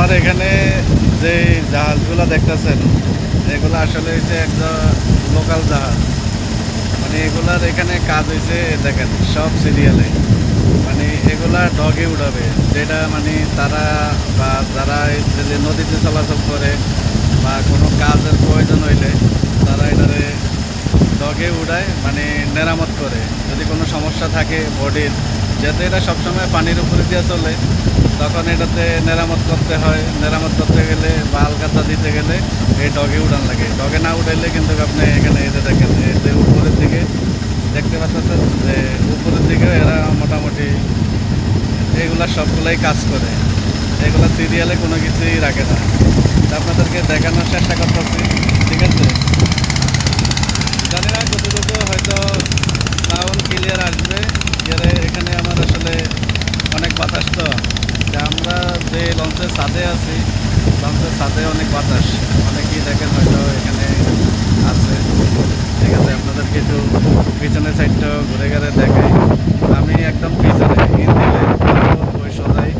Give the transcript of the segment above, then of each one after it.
আমার এখানে যে জাহাজগুলো দেখতেছেন, এগুলো আসলে হচ্ছে একটা লোকাল জাহাজ। মানে এগুলার এখানে কাজ হয়েছে দেখেন, সব সিরিয়ালে মানে এগুলা ডগে উড়াবে, যেটা মানে তারা বা যারা যে নদীতে চলাচল করে বা কোনো কাজের প্রয়োজন হইলে, তারা এটারে ডগে উড়ায় মানে মেরামত করে। যদি কোনো সমস্যা থাকে বডির যেহেতু এটা সবসময় পানির উপরে দিয়ে চলে, তখন এটাতে মেরামত করতে হয়। মেরামত করতে গেলে বা আলকাতা দিতে গেলে এই ডগে উড়ান লাগে। ডগে না উঠাইলে কিন্তু আপনি এখানে এতে দেখেন যে উপরের দিকে দেখতে পাচ্ছেন যে উপরের দিকে এরা মোটামুটি এগুলা সবগুলাই কাজ করে। এগুলো সিরিয়ালে কোনো কিছুই রাখে না। আপনাদেরকে দেখানোর চেষ্টা করতেছি ঠিক আছে জানি না কতটুকু হয়তো সাউন্ড ক্লিয়ার আসবে এর এখানে আমার আসলে অনেক বাতাস তো যে আমরা যে লঞ্চের ছাদে আছি লঞ্চের ছাদে অনেক বাতাস। অনেকেই দেখেন হয়তো এখানে আছে। ঠিক আছে, আপনাদেরকে একটু পিছনের সাইডটা ঘুরে ঘুরে দেখাই। আমি একদম পিছনে দিলে ওই সোজাই।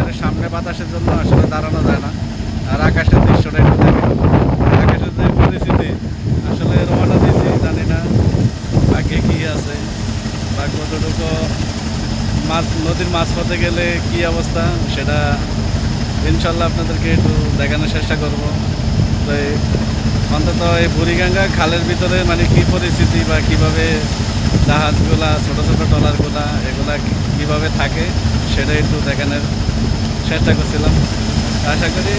এর সামনে বাতাসের জন্য আসলে দাঁড়ানো যায় না। আর আকাশের দৃশ্যটা একটু দেখে আকাশের যে পরিস্থিতি, আসলে রওনা দিয়েছি, জানি না আগে কি আছে বা কতটুকু মাছ, নদীর মাছ পথে গেলে কি অবস্থা, সেটা ইনশাল্লাহ আপনাদেরকে একটু দেখানোর চেষ্টা করব। তো অন্তত এই বুড়িগঙ্গা খালের ভিতরে মানে কি পরিস্থিতি বা কীভাবে জাহাজগুলা, ছোটো ছোটো ট্রলারগুলা, এগুলা কীভাবে থাকে, সেটা একটু দেখানোর চেষ্টা করছিলাম। আশা করি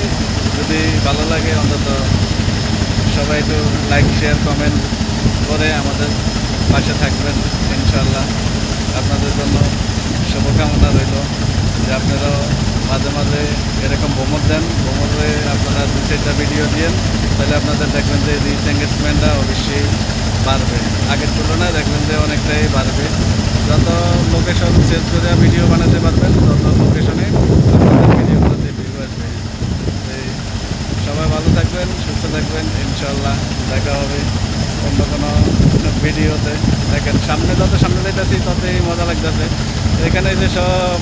যদি ভালো লাগে, অন্তত সবাই একটু লাইক শেয়ার কমেন্ট করে আমাদের পাশে থাকবেন। ইনশাল্লাহ আপনাদের জন্য শুভকামনা রইল। যে আপনারাও মাঝে মাঝে এরকম ভ্রমণ দেন, ভ্রমণে আপনারা দু চারটা ভিডিও দিন তাহলে আপনাদের দেখবেন যে রিচ এঙ্গেজমেন্টটা অবশ্যই বাড়বে। আগের তুলনায় দেখবেন যে অনেকটাই বাড়বে। যত লোকেশন চেঞ্জ করে ভিডিও বানাতে পারবেন, তত লোকেশনে আপনাদের ভিডিওগুলোতে ভিউ আসবে। সবাই ভালো থাকবেন, সুস্থ থাকবেন ইনশাল্লাহ দেখা হবে অন্য কোনো ভিডিওতে দেখেন, সামনে, যত সামনে যাইতেছি ততই মজা লাগতেছে। এখানে যে সব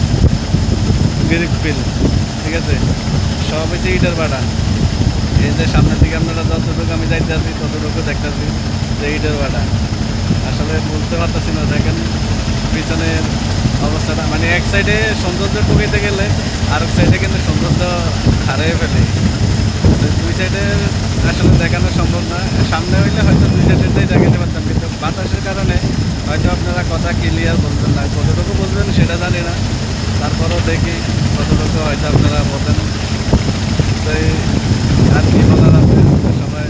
গিরিক পিল ঠিক আছে? সব হচ্ছে ইটের ভাড়া। এই যে সামনের দিকে আপনারা যতটুকু আমি যাইতে আছি ততটুকু দেখতেছি যে ইটের ভাড়া। আসলে বলতে পারতেছি না, দেখেন পিছনের অবস্থাটা। মানে এক সাইডে সৌন্দর্য কমিতে গেলে, আরেক সাইডে কিন্তু সৌন্দর্য হারিয়ে ফেলে। দুই সাইডে আসলে দেখানো সম্ভব না। সামনে হইলে হয়তো দুই সাইডেটাই দেখাতে পারতাম, কিন্তু বাতাসের কারণে হয়তো আপনারা কথা ক্লিয়ার বলবেন না। কতটুকু বলবেন সেটা জানি না। তারপরেও দেখি কতটুকু হয়তো আপনারা বলেন। তো আর কি বলার আছে? সবাই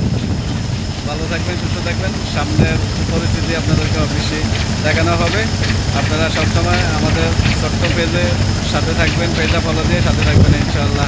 ভালো থাকবেন, সুস্থ থাকবেন। সামনের পরিস্থিতি আপনাদেরকে অফিসে দেখানো হবে। আপনারা সবসময় আমাদের ছোট্ট পেজে সাথে থাকবেন, পেজটা ফলো দিয়ে সাথে থাকবেন ইনশাআল্লাহ।